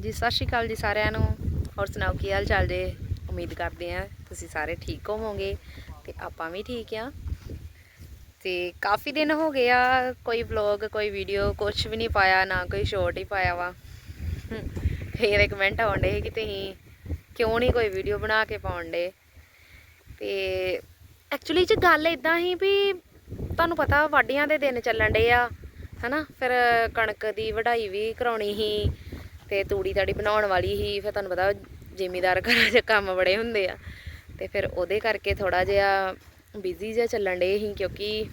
ਹਾਂਜੀ ਸਤਿ ਸ਼੍ਰੀ ਅਕਾਲ ਜੀ ਸਾਰਿਆਂ ਨੂੰ। ਹੋਰ ਸੁਣਾਓ ਕੀ ਹਾਲ ਚਾਲ ਜੇ? ਉਮੀਦ ਕਰਦੇ ਆ ਤੁਸੀਂ ਸਾਰੇ ਠੀਕ ਹੋਵੋਗੇ ਤੇ ਆਪਾਂ ਵੀ ਠੀਕ ਆ ਤੇ ਕਾਫੀ ਦਿਨ ਹੋ ਗਏ ਆ ਕੋਈ ਵਲੌਗ ਕੋਈ ਵੀਡੀਓ ਕੁਝ ਵੀ ਨਹੀਂ ਪਾਇਆ ਨਾ ਕੋਈ ਸ਼ੋਰਟ ਹੀ ਪਾਇਆ ਵਾ। ਹਮ, ਫੇਰ ਇੱਕ ਕਮੈਂਟ ਆਉਂਦੇ ਸੀ ਕਿ ਤੁਸੀਂ ਕਿਉਂ ਨਹੀਂ ਕੋਈ ਵੀਡੀਓ ਬਣਾ ਕੇ ਪਾਉਂਦੇ ਤੇ ਐਕਚੁਅਲੀ ਚ ਗੱਲ ਇਦਾਂ ਹੀ ਵੀ ਤੁਹਾਨੂੰ ਪਤਾ ਵਾਢੀਆਂ ਦੇ ਦਿਨ ਚੱਲਣ ਡੇ ਆ ਹਨਾ? ਫਿਰ ਕਣਕ ਦੀ ਵਢਾਈ ਵੀ ਕਰਾਉਣੀ ਸੀ ਤੇ ਤੂੜੀ ਤਾੜੀ ਬਣਾਉਣ ਵਾਲੀ ਸੀ ਫਿਰ ਤੁਹਾਨੂੰ ਪਤਾ ਜ਼ਿਮੀਦਾਰ ਘਰਾਂ 'ਚ ਕੰਮ ਬੜੇ ਹੁੰਦੇ ਆ। ਤੇ ਫਿਰ ਉਹਦੇ ਕਰਕੇ ਥੋੜਾ ਜਿਹਾ ਬਿਜ਼ੀ ਜਿਹਾ ਚੱਲਣ ਡੇ ਸੀ ਕਿਉਂਕਿ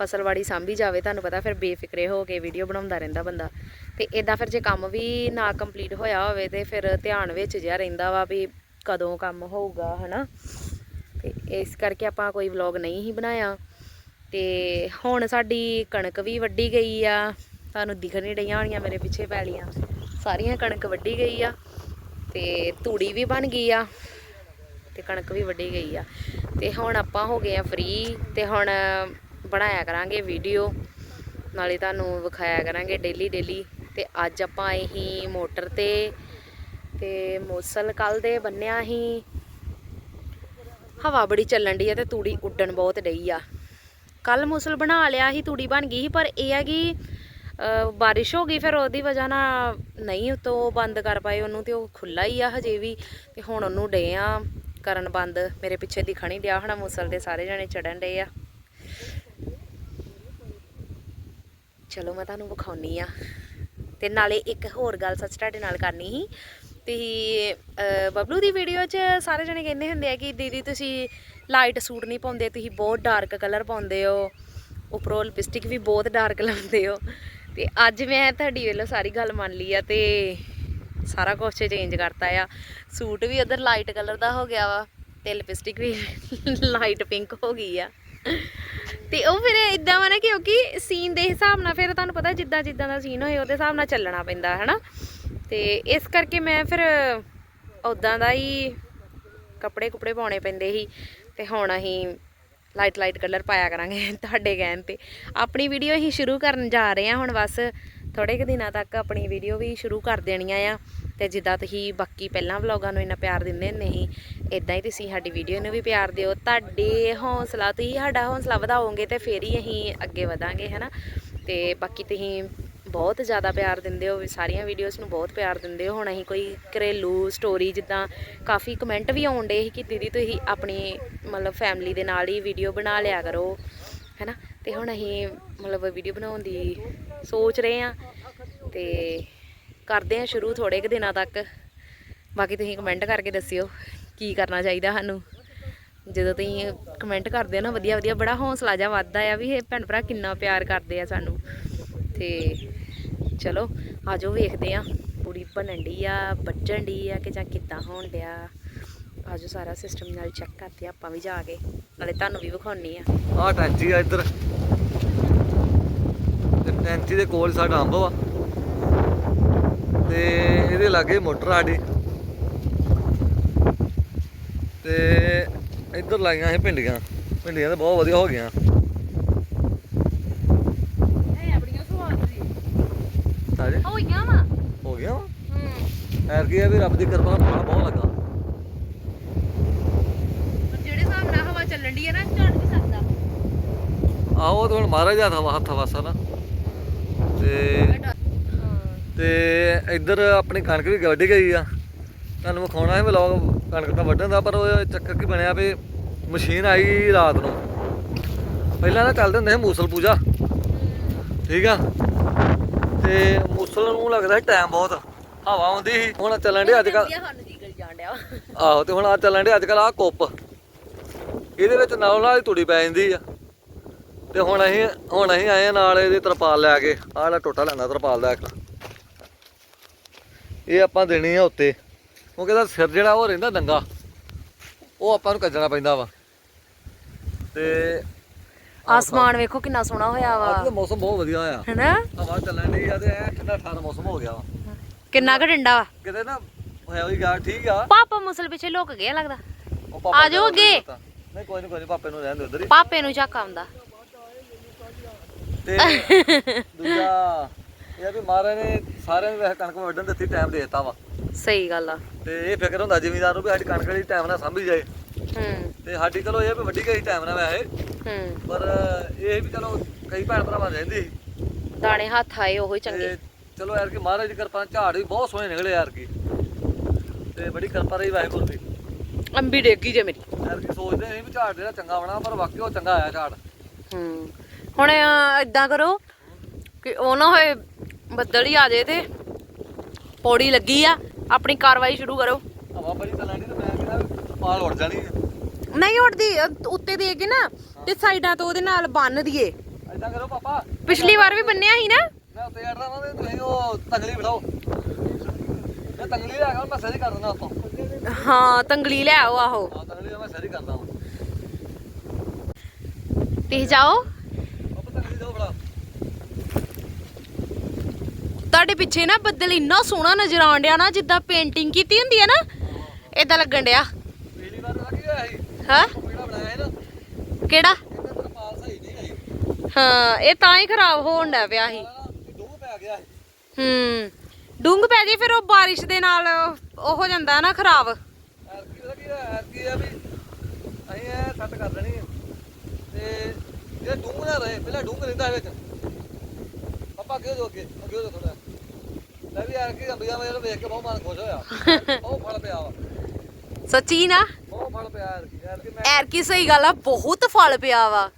ਫਸਲਵਾੜੀ ਸਾਂਭੀ ਜਾਵੇ, ਤੁਹਾਨੂੰ ਪਤਾ ਫਿਰ ਬੇਫਿਕਰੇ ਹੋ ਕੇ ਵੀਡੀਓ ਬਣਾਉਂਦਾ ਰਹਿੰਦਾ ਬੰਦਾ। ਤੇ ਇਦਾਂ ਫਿਰ ਜੇ ਕੰਮ ਵੀ ਨਾ ਕੰਪਲੀਟ ਹੋਇਆ ਹੋਵੇ ਤੇ ਫਿਰ ਧਿਆਨ ਵਿੱਚ ਜਿਹਾ ਰਹਿੰਦਾ ਵਾ ਵੀ ਕਦੋਂ ਕੰਮ ਹੋਊਗਾ, ਹਨਾ? ਤੇ ਇਸ ਕਰਕੇ ਆਪਾਂ ਕੋਈ ਵਲੌਗ ਨਹੀਂ ਹੀ ਬਣਾਇਆ। ਤੇ ਹੁਣ ਸਾਡੀ ਕਣਕ ਵੀ ਵੱਢੀ ਗਈ ਆ। ਤੁਹਾਨੂੰ ਦਿਖ ਨਹੀਂ ਰਹੀਆਂ ਹੋਣੀਆਂ ਮੇਰੇ ਪਿੱਛੇ ਪੈਲੀਆਂ। ਸਾਰੀਆਂ ਕਣਕ ਵੱਢੀ ਗਈ ਆ ਤੇ ਤੂੜੀ ਵੀ ਬਣ ਗਈ ਆ ਤੇ ਕਣਕ ਵੀ ਵੱਢੀ ਗਈ ਆ। ਤੇ ਹੁਣ ਆਪਾਂ ਹੋ ਗਏ ਆ ਫ੍ਰੀ ਤੇ ਹੁਣ ਬਣਾਇਆ ਕਰਾਂਗੇ ਵੀਡੀਓ ਨਾਲੇ ਤੁਹਾਨੂੰ ਵਿਖਾਇਆ ਕਰਾਂਗੇ ਡੇਲੀ ਡੇਲੀ ਤੇ ਅੱਜ ਆਪਾਂ ਆਏ ਹੀ ਮੋਟਰ ਤੇ ਤੇ ਮੌਸਲ ਕੱਲ ਦੇ ਬੰਨਿਆ ਹੀ ਹਵਾ ਬੜੀ ਚੱਲਣ ਦੀ ਆ ਤੇ ਤੂੜੀ ਉੱਡਣ ਬਹੁਤ ਡਈ ਆ। ਕੱਲ ਮੁਸਲ ਬਣਾ ਲਿਆ ਹੀ ਤੂੜੀ ਬਣ ਗਈ ਸੀ, ਪਰ ਇਹ ਆ ਕਿ ਬਾਰਿਸ਼ ਹੋ ਗਈ, ਫਿਰ ਉਹਦੀ ਵਜ੍ਹਾ ਨਾਲ ਨਹੀਂ ਉਤੋਂ ਬੰਦ ਕਰ ਪਾਏ ਉਹਨੂੰ ਤੇ ਉਹ ਖੁੱਲਾ ਹੀ ਆ ਹਜੇ ਵੀ ਤੇ ਹੁਣ ਉਹਨੂੰ ਡੇ ਆ, ਕਰਨ ਬੰਦ, ਮੇਰੇ ਪਿੱਛੇ ਦਿਖਣ ਹੀ ਡਿਆ ਹੋਣਾ, ਮੁਸਲ ਦੇ ਸਾਰੇ ਜਣੇ ਚੜਨ ਡੇ ਆ। ਚਲੋ ਮੈਂ ਤੁਹਾਨੂੰ ਵਿਖਾਉਣੀ ਆ। ਤੇ ਨਾਲੇ ਇੱਕ ਹੋਰ ਗੱਲ ਸੱਚ ਤੁਹਾਡੇ ਨਾਲ ਕਰਨੀ ਸੀ, ਤੇ ਬਬਲੂ ਦੀ ਵੀਡੀਓ 'ਚ ਸਾਰੇ ਜਣੇ ਕਹਿੰਦੇ ਹੁੰਦੇ ਆ ਕਿ ਦੀਦੀ ਤੁਸੀਂ ਲਾਈਟ ਸੂਟ ਨਹੀਂ ਪਾਉਂਦੇ, ਤੁਸੀਂ ਬਹੁਤ ਡਾਰਕ ਕਲਰ ਪਾਉਂਦੇ ਹੋ, ਉੱਪਰੋਂ ਲਿਪਸਟਿਕ ਵੀ ਬਹੁਤ ਡਾਰਕ ਲਾਉਂਦੇ ਹੋ। ਤੇ ਅੱਜ ਮੈਂ ਤੁਹਾਡੀ ਵੱਲੋਂ ਸਾਰੀ ਗੱਲ ਮੰਨ ਲਈ ਆ ਤੇ ਸਾਰਾ ਕੁਝ ਚੇਂਜ ਕਰਤਾ ਆ। ਸੂਟ ਵੀ ਉਧਰ ਲਾਈਟ ਕਲਰ ਦਾ ਹੋ ਗਿਆ ਵਾ ਤੇ ਲਿਪਸਟਿਕ ਵੀ ਲਾਈਟ ਪਿੰਕ ਹੋ ਗਈ ਆ। ਤੇ ਉਹ ਫਿਰ ਇਦਾਂ ਵਾ ਨਾ ਕਿਉਂਕਿ ਸੀਨ ਦੇ ਹਿਸਾਬ ਨਾਲ ਫਿਰ ਤੁਹਾਨੂੰ ਪਤਾ ਜਿੱਦਾਂ ਜਿੱਦਾਂ ਦਾ ਸੀਨ ਹੋਏ ਉਹਦੇ ਹਿਸਾਬ ਨਾਲ ਚੱਲਣਾ ਪੈਂਦਾ, ਹਨਾ? ਤੇ ਇਸ ਕਰਕੇ ਮੈਂ ਫਿਰ ਉਦਾਂ ਦਾ ਹੀ ਕੱਪੜੇ ਕੁਪੜੇ ਪਾਉਣੇ ਪੈਂਦੇ ਸੀ ਤੇ ਹੁਣ ਅਸੀਂ ਲਾਈਟ ਲਾਈਟ ਕਲਰ ਪਾਇਆ ਕਰਾਂਗੇ ਤੁਹਾਡੇ ਕਹਿਣ ਤੇ। ਆਪਣੀ ਵੀਡੀਓ ਅਸੀਂ ਸ਼ੁਰੂ ਕਰਨ ਜਾ ਰਹੇ ਹਾਂ ਹੁਣ ਬਸ। ਥੋੜੇ ਕੁ ਦਿਨਾਂ ਤੱਕ ਆਪਣੀ ਵੀਡੀਓ ਵੀ ਸ਼ੁਰੂ ਕਰ ਦੇਣੀਆਂ ਆ। ਤੇ ਜਿੱਦਾਂ ਤੁਸੀਂ ਬਾਕੀ ਪਹਿਲਾਂ ਵਲੌਗਾਂ ਨੂੰ ਇੰਨਾ ਪਿਆਰ ਦਿੰਦੇ ਨਹੀਂ ਸੀ ਇਦਾਂ ਹੀ ਤੁਸੀਂ ਸਾਡੀ ਵੀਡੀਓ ਨੂੰ ਵੀ ਪਿਆਰ ਦਿਓ। ਤੁਹਾਡੇ ਹੌਸਲਾ, ਤੁਸੀਂ ਸਾਡਾ ਹੌਸਲਾ ਵਧਾਓਗੇ ਤੇ ਫੇਰ ਹੀ ਅਸੀਂ ਅੱਗੇ ਵਧਾਂਗੇ, ਹੈਨਾ? ਤੇ ਬਾਕੀ ਤੁਸੀਂ ਬਹੁਤ ਜ਼ਿਆਦਾ ਪਿਆਰ ਦਿੰਦੇ ਹੋ, ਵੀ ਸਾਰੀਆਂ ਵੀਡੀਓਜ਼ ਨੂੰ ਬਹੁਤ ਪਿਆਰ ਦਿੰਦੇ ਹੋ। ਹੁਣ ਅਸੀਂ ਕੋਈ ਘਰੇਲੂ ਸਟੋਰੀ ਜਿੱਦਾਂ ਕਾਫੀ ਕਮੈਂਟ ਵੀ ਆਉਣ ਆਉਂਦੇ ਸੀ ਕਿ ਦੀਦੀ ਤੁਸੀਂ ਆਪਣੀ ਮਤਲਬ ਫੈਮਿਲੀ ਦੇ ਨਾਲ ਹੀ ਵੀਡੀਓ ਬਣਾ ਲਿਆ ਕਰੋ, ਹੈਨਾ? ਤੇ ਹੁਣ ਅਸੀਂ ਮਤਲਬ ਵੀਡੀਓ ਬਣਾਉਣ ਦੀ ਸੋਚ ਰਹੇ ਆ ਤੇ ਕਰਦੇ ਆ ਸ਼ੁਰੂ ਥੋੜੇ ਕੁ ਦਿਨਾਂ ਤੱਕ। ਬਾਕੀ ਤੁਸੀਂ ਕਮੈਂਟ ਕਰਕੇ ਦੱਸਿਓ ਕੀ ਕਰਨਾ ਚਾਹੀਦਾ ਸਾਨੂੰ। ਜਦੋਂ ਤੁਸੀਂ ਕਮੈਂਟ ਕਰਦੇ ਹੋ ਨਾ ਵਧੀਆ ਵਧੀਆ ਬੜਾ ਹੌਸਲਾ ਜਿਹਾ ਵੱਧਦਾ ਆ ਵੀ ਇਹ ਭੈਣ ਭਰਾ ਕਿੰਨਾ ਪਿਆਰ ਕਰਦੇ ਆ ਸਾਨੂੰ। ਤੇ ਚਲੋ, ਆਜੋ ਵੇਖਦੇ ਆ। ਪੂਰੀ ਬਣਨ ਡਈ ਆ ਬੱਜਣ ਡਈ ਆ ਕਿ ਜਾਂ ਕਿੱਦਾਂ ਹੋਣ ਡਿਆ। ਆਜੋ ਸਾਰਾ ਸਿਸਟਮ ਨਾਲ ਚੈੱਕ ਕਰਦੇ ਆ, ਆਪਾਂ ਵੀ ਜਾ ਕੇ। ਨਾਲੇ ਤੁਹਾਨੂੰ ਵੀ ਵਿਖਾਉਣੀ ਆ। ਆਹ ਟੈਂਚੀ ਆ ਇੱਧਰ। ਤੇ ਟੈਂਚੀ ਦੇ ਕੋਲ ਸਾਡਾ ਅੰਬ ਵਾ। ਤੇ ਇਹਦੇ ਲਾਗੇ ਮੋਟਰ ਸਾਡੀ। ਤੇ ਇੱਧਰ ਲਾਈਆਂ ਸੀ ਭਿੰਡੀਆਂ। ਭਿੰਡੀਆਂ ਤਾਂ ਬਹੁਤ ਵਧੀਆ ਹੋ ਗਈਆਂ ਇਹ ਬੜੀਆਂ ਸਵਾਦ ਸੀ ਸਾਰੇ ਹੋਈਆਂ ਵਾ? ਹੋ ਗਿਆ ਵਾ? ਹੂੰ। ਐਰ ਕੀ ਆ ਵੀ ਰੱਬ ਦੀ ਕਿਰਪਾ ਨਾਲ ਫਲ ਬਹੁਤ ਲੱਗਾ। ਪਰ ਜਿਹੜੇ ਹਿਸਾਬ ਨਾਲ ਹਵਾ ਚੱਲਣ ਦੀ ਹੈ ਨਾ ਝੜ ਵੀ ਸਕਦਾ। ਆਹੋ ਉਹ ਤਾਂ ਹੁਣ ਮਹਾਰਾਜ ਦਾ ਹੱਥ ਹੱਥ ਵਾਸਾ ਨਾ। ਤੇ ਹਾਂ ਤੇ ਇੱਧਰ ਆਪਣੀ ਕਣਕ ਵੀ ਵੱਢ ਗਈ ਆ। ਤੁਹਾਨੂੰ ਵਿਖਾਉਣਾ ਹੈ ਵਲੌਗ ਕਣਕ ਤਾਂ ਵੱਢਣ ਦਾ ਪਰ ਉਹ ਚੱਕਰ ਕੀ ਬਣਿਆ ਵੀ ਮਸ਼ੀਨ ਆਈ ਰਾਤ ਨੂੰ। ਪਹਿਲਾਂ ਤਾਂ ਚੱਲਦੇ ਹੁੰਦੇ ਸੀ ਮੂਸਲ ਪੂਜਾ। ਠੀਕ ਆ? ਤੇ ਮੂਸਲ ਨੂੰ ਲੱਗਦਾ ਟਾਈਮ ਬਹੁਤ। ਹਵਾ ਆਉਂਦੀ ਸੀ। ਹੁਣ ਚੱਲਣ ਦੇ ਅੱਜ ਕੱਲ ਵਧੀਆ ਸਾਨੂੰ ਜੀਗਲ ਜਾਣ ਡਿਆ। ਆਹੋ ਤੇ ਹੁਣ ਆ ਚੱਲਣ ਦੇ ਅੱਜ ਕੱਲ ਆ ਕੁੱਪ। ਇਹਦੇ ਵਿੱਚ ਨਾਲੋਂ ਨਾਲ ਹੀ ਤੁੜੀ ਪੈ ਜਾਂਦੀ ਆ। ਤੇ ਹੁਣ ਅਸੀਂ ਹੁਣ ਅਸੀਂ ਆਏ ਨਾਲ ਇਹਦੇ ਤਰਪਾਲ ਲੈ ਕੇ। ਆਹ ਜਿਹੜਾ ਟੋਟਾ ਲੈਂਦਾ ਤਰਪਾਲ ਦਾ ਇੱਕ। ਇਹ ਆਪਾਂ ਦੇਣੀ ਆ ਉੱਤੇ। ਕਿਉਂਕਿ ਇਹਦਾ ਸਿਰ ਜਿਹੜਾ ਉਹ ਰਹਿੰਦਾ ਨੰਗਾ ਉਹ ਆਪਾਂ ਨੂੰ ਕੱਜਣਾ ਪੈਂਦਾ ਵਾ। ਤੇ ਆਸਮਾਨ ਵੇਖੋ ਕਿੰਨਾ ਸੋਹਣਾ ਹੋਇਆ ਅੱਜ ਵਾ ਦਾ ਮੌਸਮ ਬਹੁਤ ਵਧੀਆ ਹੋਇਆ। ਹੈਨਾ? ਹਵਾ ਚੱਲਣ ਦੀ ਆ ਤੇ ਐ ਠੰਡਾ ਮੌਸਮ ਹੋ ਗਿਆ ਵਾ। ਕਿੰਨਾ ਕੁ ਡੰਡਾ ਵਾ? ਕਿਤੇ ਨਾ ਹੋਇਆ ਵੀ ਗਿਆ ਠੀਕ ਆ। ਪਾਪਾ ਮੁਸਲ ਪਿੱਛੇ ਲੁਕ ਗਿਆ ਲੱਗਦਾ। ਉਹ ਪਾਪਾ ਆ ਜਾਓ ਦਾ ਅੱਗੇ। ਨਹੀਂ ਕੋਈ ਨਹੀਂ ਕੋਈ ਪਾਪੇ ਨੂੰ ਰਹਿਣ ਦੇ ਉਧਰ ਹੀ। ਪਾਪੇ ਨੂੰ ਚੱਕ ਆਉਂਦਾ। ਤੇ ਦੂਜਾ ਇਹ ਆ ਵੀ ਮਹਾਰਾਜ ਨੇ ਸਾਰਿਆਂ ਨੂੰ ਵੈਸੇ ਕਣਕ ਵੱਢਣ ਦਿੱਤੀ ਟਾਈਮ ਦੇ ਦਿੱਤਾ ਵਾ। ਸਹੀ ਗੱਲ ਆ। ਤੇ ਇਹ ਫਿਕਰ ਹੁੰਦਾ ਜ਼ਿਮੀਦਾਰ ਨੂੰ ਵੀ ਸਾਡੀ ਕਣਕ ਜਿਹੜੀ ਟਾਈਮ ਨਾਲ ਸਾਂਭੀ ਜਾਏ। ਹੂੰ। ਤੇ ਸਾਡੀ ਚਲੋ ਇਹ ਆ ਵੀ ਵੱਡੀ ਗਈ ਟਾਈਮ ਨਾਲ ਵੈਸੇ। ਹੂੰ। ਪਰ ਇਹ ਵੀ ਚਲੋ ਕਈ ਭੈਣ ਭਰਾਵਾਂ ਰਹਿੰਦੀ ਸੀ। ਦਾਣੇ ਹੱਥ ਆਏ ਉਹੀ ਚੰਗੇ। ਤੇ ਚਲੋ ਯਾਰ ਕਿ ਮਹਾਰਾਜ ਦੀ ਕਿਰਪਾ ਨਾਲ ਝਾੜ ਵੀ ਬਹੁਤ ਸੋਹਣੇ ਨਿਕਲੇ ਯਾਰ ਕੀ ਤੇ ਬੜੀ ਕਿਰਪਾ ਰਹੀ ਵਾਹਿਗੁਰੂ ਦੀ। ਅੰਬੀ ਡੇਗੀ ਜੇ ਮੇਰੀ। ਯਾਰ ਕੀ ਸੋਚਦੇ ਨਹੀਂ ਵੀ ਝਾੜ ਜਿਹੜਾ ਚੰਗਾ ਬਣਾ ਪਰ ਵਾਕਈ ਉਹ ਚੰਗਾ ਆਇਆ ਝਾੜ। ਹੂੰ। ਹੁਣ ਇਦਾਂ ਕਰੋ ਕਿ ਉਹ ਨਾ ਹੋਏ ਬੱਦਲ ਹੀ ਆ ਜੇ ਤੇ ਪੌੜੀ ਲੱਗੀ ਆ ਆਪਣੀ ਕਾਰਵਾਈ ਸ਼ੁਰੂ ਕਰੋ। ਹਵਾ ਬੜੀ ਚੱਲਣੀ ਤੇ ਮੈਂ ਕਹਿੰਦਾ ਪਾਲ ਉੱਡ ਜਾਣੀ ਹੈ ਨਹੀਂ ਉੱਡਦੀ ਅ, ਉੱਤੇ ਦੇ ਕੇ ਨਾ ਤੇ ਸਾਈਡਾਂ ਤੋਂ ਉਹਦੇ ਨਾਲ ਬੰਨ ਦਈਏ ਏਦਾਂ ਕਰੋ ਪਾਪਾ। ਪਿਛਲੀ ਵਾਰ ਵੀ ਬੰਨਿਆ ਸੀ ਨਾ? ਮੈਂ ਉੱਤੇ ਚੜਦਾ ਵਾਂ ਤੇ ਤੁਸੀਂ ਉਹ ਤੰਗਲੀ ਬਿਠਾਓ। ਮੈਂ ਤੰਗਲੀ ਲੈ ਕੇ ਮੈਂ ਸਹੀ ਕਰ ਦਿੰਦਾ ਉੱਤੋਂ ਹਾਂ ਤੰਗਲੀ ਲੈ ਆਓ ਆਹੋ। ਹਾਂ ਤੰਗਲੀ ਮੈਂ ਸਹੀ ਕਰਦਾ ਹਾਂ। ਤੁਸੀਂ ਜਾਓ। ਤੁਹਾਡੇ ਪਿੱਛੇ ਨਾ ਬੱਦਲ ਇੰਨਾ ਸੋਹਣਾ ਨਜ਼ਰ ਆਉਣ ਡਿਆ ਨਾ ਜਿੱਦਾਂ ਪੇਂਟਿੰਗ ਕੀਤੀ ਹੁੰਦੀ ਹੈ ਨਾ ਇਦਾਂ ਲੱਗਣ ਡਿਆ। ਪਿਛਲੀ ਵਾਰ ਹੋਇਆ ਸੀ? ਹਾਂ ਉਹ ਕਿਹੜਾ ਬਣਾਇਆ ਸੀ ਨਾ ਕਿਹੜਾ? ਹਾਂ ਇਹ। ਤਾਂ ਹੀ ਖਰਾਬ ਹੋਣ ਡਿਆ ਪਿਆ ਸੀ। ਹੂੰ ਡੂੰਗ ਪੈ ਜੇ ਫਿਰ ਉਹ ਬਾਰਿਸ਼ ਦੇ ਨਾਲ ਉਹ ਹੋ ਜਾਂਦਾ ਨਾ ਖਰਾਬ। ਕੀ ਆ ਅਸੀਂ ਇਹ ਸੈੱਟ ਕਰ ਹੈ ਤੇ ਇਹ ਡੂੰਘ ਨਾ ਰਹੇ ਪਹਿਲਾਂ ਡੂੰਘ ਰਹਿੰਦਾ ਵਿੱਚ। ਪਾਪਾ ਅੱਗੇ ਅੱਗੇ ਹੋ ਥੋੜਾ ਮੈਂ ਵੀ ਐਰਕੀ ਅੰਬੀਆਂ ਮੇਰੇ ਵੇਖ ਕੇ ਬਹੁਤ ਮਨ ਖੁਸ਼ ਹੋਇਆ। ਬਹੁਤ ਫਲ ਪਿਆ ਵਾ। ਸੱਚੀ ਨਾ? ਬਹੁਤ ਫਲ ਪਿਆ ਐਰਕੀ ਐਰਕੀ ਮੈਂ ਐਰ ਕੀ ਸਹੀ ਗੱਲ ਆ, ਬਹੁਤ ਫਲ ਪਿਆ ਵਾ।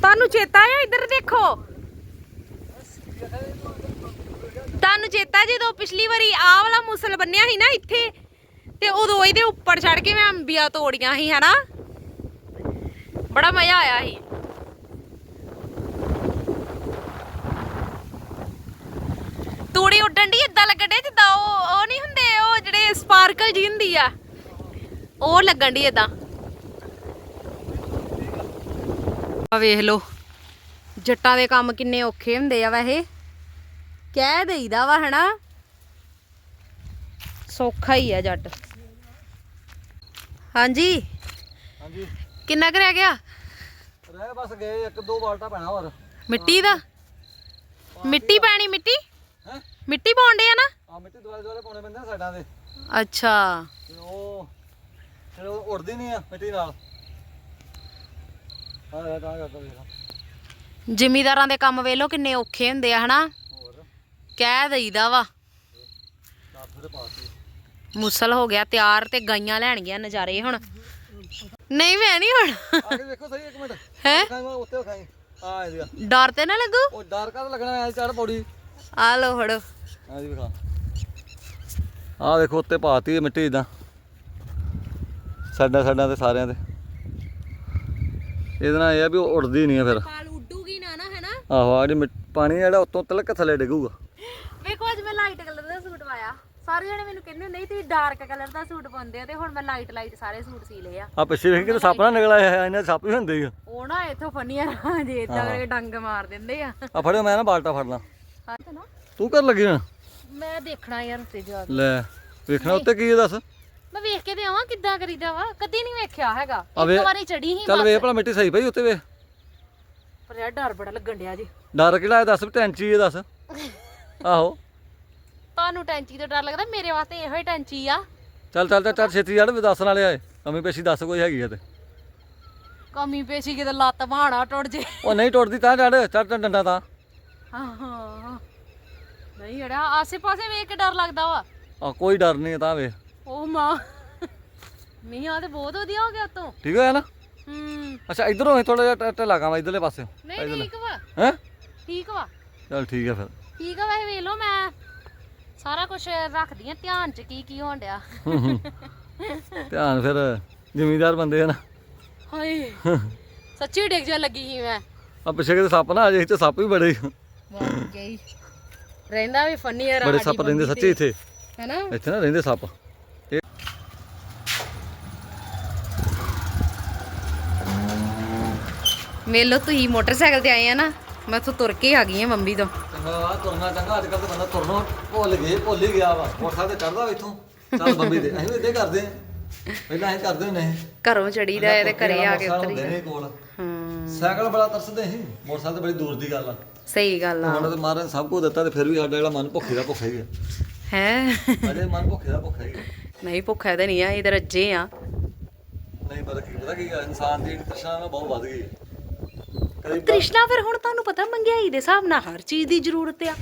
ਤੁਹਾਨੂੰ ਚੇਤਾ ਆ ਇੱਧਰ ਦੇਖੋ? ਤੁਹਾਨੂੰ ਚੇਤਾ ਜਦੋਂ ਪਿਛਲੀ ਵਾਰੀ ਆਹ ਵਾਲਾ ਮੁਸਲ ਬੰਨਿਆ ਸੀ ਨਾ ਇੱਥੇ, ਤੇ ਉਦੋਂ ਇਹਦੇ ਉੱਪਰ ਚੜ ਕੇ ਮੈਂ ਅੰਬੀਆਂ ਤੋੜੀਆਂ ਸੀ, ਹਨਾ? ਬੜਾ ਮਜ਼ਾ ਆਇਆ ਸੀ। ਤੂੜੀ ਉੱਡਣ ਦੀ ਇਦਾਂ ਲੱਗਣ ਡਿਆ ਜਿੱਦਾਂ ਉਹ ਉਹ ਨਹੀਂ ਹੁੰਦੇ ਉਹ ਜਿਹੜੇ ਸਪਾਰਕਲ ਜੀ ਹੁੰਦੀ ਆ। ਉਹ ਲੱਗਣ ਦੀ ਇਦਾਂ ਆ ਵੇਖ ਲਓ ਜੱਟਾਂ ਦੇ ਕੰਮ ਕਿੰਨੇ ਔਖੇ ਹੁੰਦੇ ਆ ਵੈਸੇ। ਕਹਿ ਦੇਈਦਾ ਵਾ ਹਨਾ। ਸੌਖਾ ਹੀ ਆ ਜੱਟ। ਹਾਂਜੀ। ਹਾਂਜੀ। ਕਿੰਨਾ ਕੁ ਰਹਿ ਗਿਆ? ਰਹਿ ਬਸ ਗਏ ਇੱਕ ਦੋ ਬਾਲਟਾ ਪੈਣਾ ਹੋਰ। ਮਿੱਟੀ ਦਾ? ਮਿੱਟੀ ਪੈਣੀ ਮਿੱਟੀ? ਹੈ? ਮਿੱਟੀ ਪਾਉਂਦੇ ਆ ਨਾ? ਆ ਮਿੱਟੀ ਦੁਆਲੇ ਦੁਆਲੇ ਪਾਉਣੇ ਪੈਂਦੇ ਆ ਸਾਈਡਾਂ ਦੇ। ਅੱਛਾ। ਤੇ ਉਹ ਫਿਰ ਉਹ ਉੜਦੀ ਨਹੀਂ ਆ ਮਿੱਟੀ ਨਾਲ। ਆ ਜਾ ਤਾਂ ਕਰਦਾ ਵੇਖ ਜ਼ਿਮੀਦਾਰਾਂ ਦੇ ਕੰਮ ਵੇਲੋ ਕਿੰਨੇ ਔਖੇ ਹੁੰਦੇ ਆ ਹਨਾ? ਹੋਰ? ਕਹਿ ਦਈਦਾ ਵਾ। ਮੁਸਲ ਹੋ ਗਿਆ ਤਿਆਰ ਤੇ ਗਾਈਆਂ ਲੈਣਗੀਆਂ ਨਜ਼ਾਰੇ ਹੁਣ। ਨਹੀਂ ਮੈਂ ਨਹੀਂ ਹੁਣ। ਆ ਕੇ ਵੇਖੋ ਸਹੀ ਇੱਕ ਮਿੰਟ। ਹੈ? ਖਾਈ ਮੈਂ ਉੱਤੇ ਖਾਈ ਆ ਇਹਦੀ ਆ। ਡਰ ਤੇ ਨਾ ਲੱਗੂ? ਉਹ ਡਰ ਕਾ ਲੱਗਣਾ ਐ ਚੜ ਪੌੜੀ। ਆ ਲੋ ਫੜੋ। ਆ ਜੀ ਵਿਖਾ। ਆ ਵੇਖੋ ਉੱਤੇ ਪਾਤੀ ਹੈ ਮਿੱਟੀ ਇਦਾਂ ਸਾਡਾ ਸਾਡਾ ਤੇ ਸਾਰਿਆਂ ਦੇ ਇਹਦੇ ਨਾਲ ਇਹ ਆ ਵੀ ਉਹ ਉੜਦੀ ਨਹੀਂ ਆ ਫਿਰ। ਪਾਲ ਉੱਡੂਗੀ ਨਾ ਨਾ ਹੈਨਾ? ਆਹੋ ਆ ਜਿਹੜੀ ਮਿੱਟ- ਪਾਣੀ ਜਿਹੜਾ ਉੱਤੋਂ ਤਿਲਕ ਥੱਲੇ ਡਿੱਗੂਗਾ ਵੇਖੋ ਅੱਜ ਮੈਂ ਲਾਈਟ ਕਲਰ ਦਾ ਸੂਟ ਪਾਇਆ ਸਾਰੇ ਜਣੇ ਮੈਨੂੰ ਕਹਿੰਦੇ ਨਹੀਂ ਤੁਸੀਂ ਡਾਰਕ ਕਲਰ ਦਾ ਸੂਟ ਪਾਉਂਦੇ ਆ ਤੇ ਹੁਣ ਮੈਂ ਲਾਈਟ ਲਾਈਟ ਸਾਰੇ ਸੂਟ ਸੀ ਲਏ ਆ। ਆ ਪਿੱਛੇ ਵੇਖ ਕੇ ਸੱਪ ਨਾ ਨਿਕਲ ਆਇਆ ਇਹਨਾਂ ਦੇ ਸੱਪ ਵੀ ਹੁੰਦੇ ਆ। ਉਹ ਨਾ ਇੱਥੋਂ ਫਨੀਆਂ ਜੇ ਇਦਾਂ ਕਰਕੇ ਡੰਗ ਮਾਰ ਦਿੰਦੇ ਆ। ਆ ਫੜਿਓ ਮੈਂ ਨਾ ਬਾਲਟਾ ਫੜਨਾ। ਹਾਂ ਤੇ ਨਾ। ਤੂੰ ਕਰ ਲੱਗੀ ਨਾ ਮੈਂ ਦੇਖਣਾ ਯਾਰ ਉੱਤੇ ਜਾ ਕੇ। ਲੈ ਵੇਖਣਾ ਉੱਤੇ ਕੀ ਹੈ ਦੱਸ। ਮੈਂ ਵੇਖ ਕੇ ਤੇ ਆਵਾਂ ਕਿੱਦਾਂ ਕਰੀਦਾ ਵਾ ਕਦੀ ਨਹੀਂ ਵੇਖਿਆ ਹੈਗਾ। ਆ ਵੇ- ਇੱਕ ਵਾਰੀ ਚੜੀ ਸੀ ਚੱਲ ਵੇਖ ਭਲਾ ਮਿੱਟੀ ਸਹੀ ਪਈ ਉੱਤੇ ਵੇ ਪਰ ਯਾਰ ਡਰ ਬੜਾ ਲੱਗਣ ਡਿਆ ਜੀ। ਡਰ ਕਿਹੜਾ ਹੈ ਦੱਸ ਵੀ ਟੈਂਚੀ ਹੈ ਦੱਸ। ਆਹੋ। ਤੁਹਾਨੂੰ ਟੈਂਚੀ ਤੋਂ ਡਰ ਲੱਗਦਾ ਮੇਰੇ ਵਾਸਤੇ ਇਹੋ ਹੀ ਟੈਂਚੀ ਆ। ਚੱਲ ਚੱਲ ਚੱਲ ਚੱਲ ਛੇਤੀ ਜੜ ਵੀ ਦੱਸਣ ਵਾਲੇ ਆਏ ਕਮੀ ਪੇਸ਼ੀ ਦੱਸ ਕੋਈ ਹੈਗੀ ਆ ਤੇ। ਕਮੀ ਪੇਸ਼ੀ ਕਿਤੇ ਲੱਤ ਬਾਣਾ ਟੁੱਟ ਜੇ। ਉਹ ਨਹੀਂ ਟੁੱਟਦੀ ਤਾਂ ਚੜ ਚੜ ਡੰਡਾ ਤਾਂ। ਹਾਂ ਹਾਂ ਨਹੀਂ ਜਿਹੜਾ ਆਸੇ ਪਾਸੇ ਵੇਖ ਕੇ ਡਰ ਲੱਗਦਾ ਵਾ। ਆ ਕੋਈ ਡਰ ਨਹੀਂ ਤਾਂ ਵੇ ਉਹ ਮਾਂ ਮੀਂਹ ਆ ਤੇ ਬਹੁਤ ਵਧੀਆ ਹੋ ਗਿਆ ਉਤੋਂ। ਠੀਕ ਹੋਇਆ ਨਾ? ਹੂੰ। ਅੱਛਾ ਇਧਰੋਂ ਥੋੜਾ ਜਿਹਾ ਢਿੱਲਾ ਕੰਮ ਇਧਰਲੇ ਪਾਸੇ। ਨਹੀਂ ਠੀਕ ਵਾ। ਹੈ? ਠੀਕ ਵਾ। ਚੱਲ ਠੀਕ ਹੈ ਫਿਰ। ਠੀਕ ਆ ਵੈਸੇ ਵੇਖ ਲਓ ਮੈਂ। ਸਾਰਾ ਕੁਝ ਰੱਖਦੀ ਆ ਧਿਆਨ ਚ ਕੀ ਕੀ ਹੋਣ ਡਿਆ। ਧਿਆਨ ਫਿਰ ਜ਼ਿਮੀਦਾਰ ਬੰਦੇ ਆ ਨਾ। ਹਾਏ ਸੱਚੀ ਡਿੱਗ ਜਾ ਲੱਗੀ ਸੀ ਮੈਂ। ਆ ਪਿੱਛੇ ਕਿਤੇ ਸੱਪ ਨਾ ਆ ਜੇ ਇੱਥੇ ਸੱਪ ਵੀ ਬੜੇ ਗਈ ਰਹਿੰਦਾ ਵੀ ਫਨੀ ਆ ਬੜੇ ਸੱਪ ਰਹਿੰਦੇ ਸੱਚੀ ਇੱਥੇ। ਹੈਨਾ ਇੱਥੇ ਨਾ ਰਹਿੰਦੇ ਸੱਪ। ਇਹ ਵੇਲੋ ਤੁਸੀਂ ਮੋਟਰਸਾਈਕਲ ਤੇ ਆਏ ਆ ਨਾ ਮੈਂ ਉੱਥੋਂ ਤੁਰ ਕੇ ਆ ਗਈ ਆ ਮੰਮੀ ਤੋਂ। ਵਾ ਤੁਰਨਾ ਚੰਗਾ ਅੱਜ ਕੱਲ੍ਹ ਤਾਂ ਬੰਦਾ ਤੁਰਨੋਂ ਭੁੱਲ ਗਏ ਭੁੱਲ ਹੀ ਗਿਆ ਵਾ। ਮੋਟਰਸਾਈਕਲ ਤੇ ਚੜਦਾ ਇੱਥੋਂ। ਚੱਲ ਬੰਬੀ ਤੇ ਅਸੀਂ ਵੀ ਇਦਾਂ ਕਰਦੇ ਆ ਪਹਿਲਾਂ ਅਸੀਂ ਕਰਦੇ ਹੁੰਦੇ ਸੀ। ਘਰੋਂ ਚੜੀਦਾ ਇਹਦੇ ਘਰੇ ਆ ਕੇ ਉਤਰੀ। ਨੇ ਕੋਲ। ਹੂੰ। ਸਾਈਕਲ ਬੜਾ ਤਰਸਦੇ ਸੀ। ਮੋਟਰਸਾਈਕਲ ਤੇ ਬੜੀ ਦੂਰ ਦੀ ਗੱਲ ਆ। ਸਹੀ ਗੱਲ ਆ। ਹੁਣ ਤੇ ਮਹਾਰਾਜ ਸਭ ਕੁਝ ਦਿੱਤਾ ਤੇ ਫਿਰ ਵੀ ਸਾਡਾ ਜਿਹੜਾ ਮਨ ਭੁੱਖੇ ਦਾ ਭੁੱਖਾ ਹੀ ਹੈ ਹੈ। ਅਜੇ ਮਨ ਭੁੱਖੇ ਦਾ ਭੁੱਖਾ ਹੀ ਹੈ ਨਹੀਂ ਭੁੱਖਾ ਤੇ ਨਹੀਂ ਆ ਇਹ ਤਾਂ ਰੱਜੇ ਆ। ਨਹੀਂ ਪਤਾ ਕੀ ਪਤਾ ਕੀ ਆ, ਇਨਸਾਨ ਦੀ ਤ੍ਰਿਸ਼ਨਾ ਨਾ ਬਹੁਤ ਵੱਧ ਗਈ ਹੈ ਤ੍ਰਿਸ਼ਨਾ ਫਿਰ ਹੁਣ ਤੁਹਾਨੂੰ ਪਤਾ ਮਹਿੰਗਾਈ ਦੇ ਹਿਸਾਬ ਨਾਲ ਹਰ ਚੀਜ਼ ਦੀ ਜ਼ਰੂਰਤ ਆ।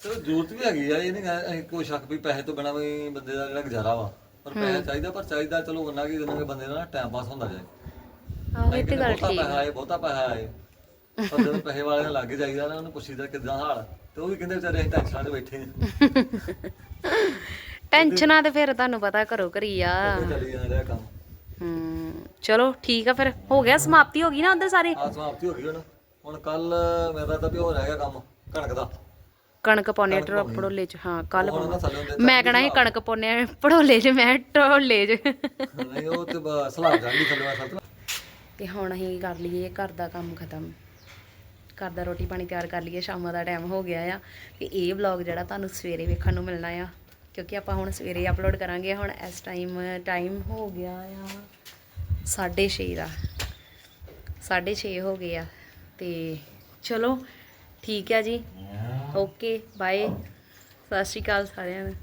ਚਲੋ ਜ਼ਰੂਰਤ ਵੀ ਹੈਗੀ ਆ ਇਹ ਨਹੀਂ ਕੋਈ ਸ਼ੱਕ ਵੀ ਪੈਸੇ ਤੋਂ ਬਿਨਾ ਵੀ ਬੰਦੇ ਦਾ ਜਿਹੜਾ ਗੁਜ਼ਾਰਾ ਵਾ ਪਰ ਪੈਸਾ ਚਾਹੀਦਾ ਪਰ ਚਾਹੀਦਾ ਚਲੋ ਉਹਨਾਂ ਕੀ ਦਿਨਾਂ ਬੰਦੇ ਦਾ ਟਾਈਮ ਪਾਸ ਹੁੰਦਾ ਜਾਏ। ਆਹੋ ਇਹ ਤੇ ਗੱਲ ਬਹੁਤਾ ਠੀਕ ਪੈਸਾ ਆਏ ਬਹੁਤਾ ਪੈਸਾ ਆਏ ਪਰ ਜਦੋਂ ਪੈਸੇ ਵਾਲੇ ਨਾਲ ਲੱਗ ਜਾਈਦਾ ਨਾ ਉਹਨੂੰ ਪੁੱਛੀਦਾ ਕਿੱਦਾਂ ਹਾਲ ਤੇ ਉਹ ਵੀ ਕਹਿੰਦੇ ਵਿਚਾਰੇ ਅਸੀਂ ਟੈਨਸ਼ਨਾਂ 'ਚ ਬੈਠੇ ਹਾਂ ਟੈਨਸ਼ਨਾਂ ਤੇ ਫਿਰ ਤੁਹਾਨੂੰ ਪਤਾ ਘਰੋ ਘਰੀ ਆ। ਚੱਲੀ ਜਾਂਦਾ ਰਿਹਾ ਕੰਮ। ਹੂੰ ਚਲੋ ਠੀਕ ਆ ਫਿਰ ਹੋ ਗਿਆ ਸਮਾਪਤੀ ਹੋ ਗਈ ਨਾ ਉਹਦੇ ਸਾਰੇ? ਆ ਸਮਾਪਤੀ ਹੋ ਗਈ ਹੁਣ। ਹੁਣ ਕੱਲ ਮੇਰਾ ਤਾਂ ਵੀ ਹੋ ਰਹਿ ਗਿਆ ਕੰਮ ਕਣਕ ਦਾ। ਕਣਕ ਪਾਉਣੇ ਟਰ ਪੜੋਲੇ ਚ ਹਾਂ ਕੱਲ ਮੈਂ ਕਹਣਾ ਸੀ ਕਣਕ ਪਾਉਣੇ ਪੜੋਲੇ ਚ ਮੈਂ ਟੋਲੇ ਚ। ਨਹੀਂ ਉਹ ਤੇ ਸਲਾਬ ਜਾਂਦੀ ਥੱਲੇ ਸੱਤ ਤੇ ਹੁਣ ਅਸੀਂ ਕਰ ਲਈਏ ਘਰ ਦਾ ਕੰਮ ਖਤਮ। ਘਰ ਦਾ ਰੋਟੀ ਪਾਣੀ ਤਿਆਰ ਕਰ ਲਈਏ ਸ਼ਾਮ ਦਾ ਟਾਈਮ ਹੋ ਗਿਆ ਆ। ਤੇ ਇਹ ਵਲੌਗ ਜਿਹੜਾ ਤੁਹਾਨੂੰ ਸਵੇਰੇ ਵੇਖਣ ਨੂੰ ਮਿਲਣਾ ਆ। ਕਿਉਂਕਿ ਆਪਾਂ ਹੁਣ ਸਵੇਰੇ ਅਪਲੋਡ ਕਰਾਂਗੇ ਹੁਣ ਇਸ ਟਾਈਮ ਟਾਈਮ ਹੋ ਗਿਆ ਆ 6:30 ਦਾ। 6:30 ਹੋ ਗਏ ਆ। ਤੇ ਚਲੋ ਠੀਕ ਆ ਜੀ। ਓਕੇ ਬਾਏ ਸਤਿ ਸ਼੍ਰੀ ਅਕਾਲ ਸਾਰਿਆਂ ਨੂੰ।